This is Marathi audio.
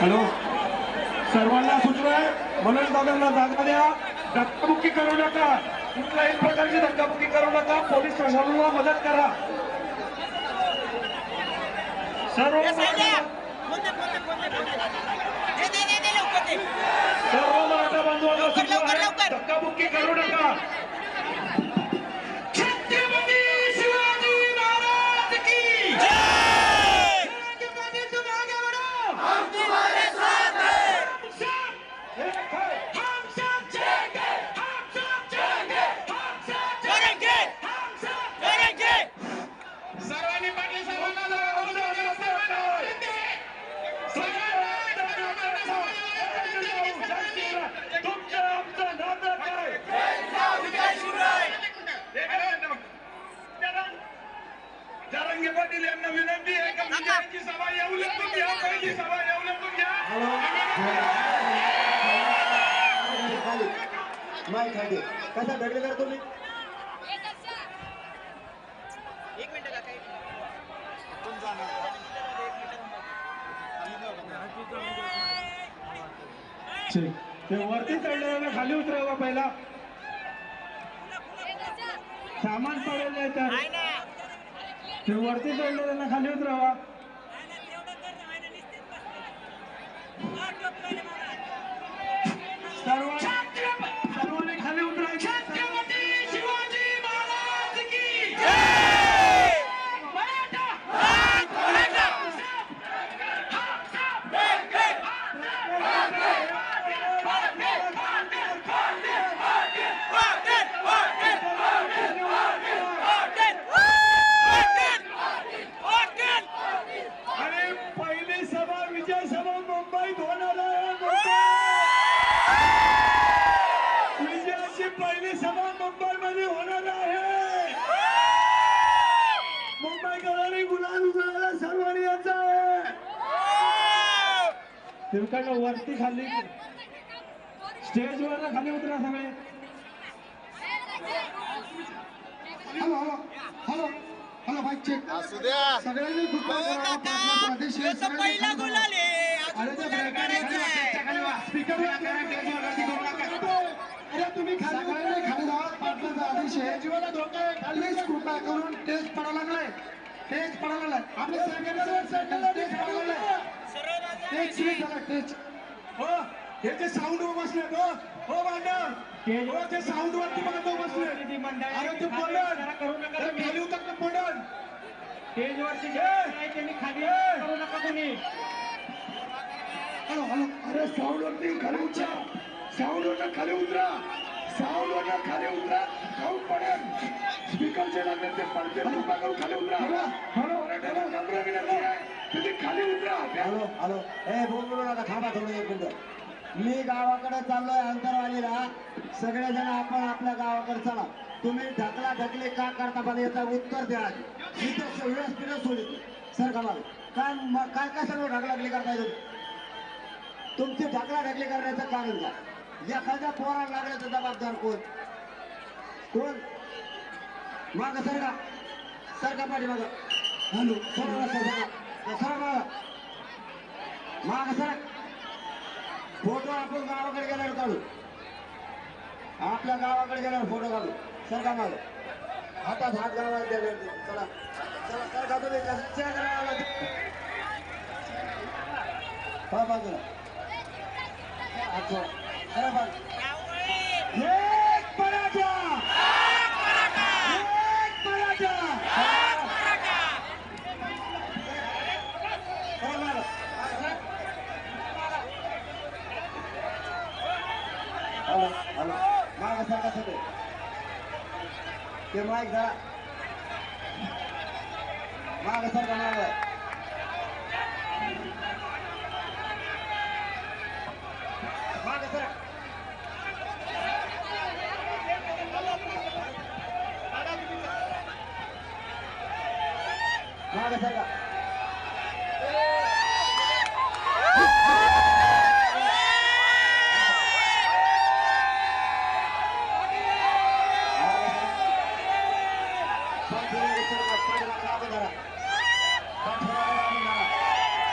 हॅलो. सर्वांना सूचना आहे मनोज दादांना जागा द्या. धक्काबुक्की करू नका. कुठल्याही प्रकारची धक्काबुक्की करू नका. पोलीस प्रशासनाला मदत करा. सर्व सर्व मराठा बांधवांना सूचना आहे धक्काबुक्की करू नका. यांना विनंती आहे का विजयाची सभा येऊ लागतो घ्या पहिली सभा येऊ लागतो घ्या. खाली माय कसा ते वरती चढलेलं खाली उतरावा पहिला. सामान पडलेलं आहे तर. वरती वरती त्यांना खाली उतरावा. पहिली सभा मुंबईमध्ये होणार आहे. मुंबईकरांनी गुलाल उजळायला सर्वांनी यायचं आहे. तिरकाच्या वरती खाली. स्टेजवर खाली उतरा सगळे. Hello hello hello hello mic check सगळ्यांनी खूप जावा. अरे स्पीकर अरे तुम्ही खाली सगळ्यांनी खाली जावा पाटलाचा आदेश आहे जीवाला खाली कृपा करून टेस्ट पडायला लागलाय. टेस्ट पडायला लागलाय. आपले सरकार टेस्ट पडायला लागलाय. टेस्ट सुरू झाला टेस्ट हो हे जे साऊंड वर बसले हो हो भांडण हो ते साऊंड वरती बांधव बसले अरे ते पडण ते खाली उतर पडण स्टेजवरती त्यांनी खाली करू नका कोणी हॅलो हॅलो. अरे साऊंड वरती खाली उतरा. साऊंड वर खाली उतरा. साऊंड वर खाली उतरा. खाऊन पडेल. स्पीकरचे लागले ते पडते कृपा करून खाली उतरा. हॅलो मराठ्याला नम्र विनंती आहे. तुम्ही खाली उतरा. Hello hello. ए बोल बोलू नका थांबा थोडं एक मिनिट. मी गावाकडे चाललोय अंतरवालीला. सगळेजण आपण आपल्या गावाकडे चला. तुम्ही ढकला ढकली का करता मला याचं उत्तर द्या. मी तर सोडितो सर का मला काय काय काय सगळं ढकलाढकली करता येईल तुमची ढकला ढकली करण्याचं कारण काय? एखाद्या पोरा लागल्याचं जबाबदार कोण? कोण? माग सरका सरका पाठी माग हॅलो सरळ सरळ सर माग माग फोटो आपण गावाकडे गेल्यावर काढू. आपल्या गावाकडे गेल्यावर फोटो काढू. सरका माग? हातात हात गावात चला. चला सरका तुम्ही? कशा करायला हा बाजूला. हात सोडा. सरा बाजू. एक मराठा एक मराठा सरा माग. हॅलो हॅलो माग सरका सगळे ते माईक धरा माग सरका माग माग सर माग सरका माग सरका.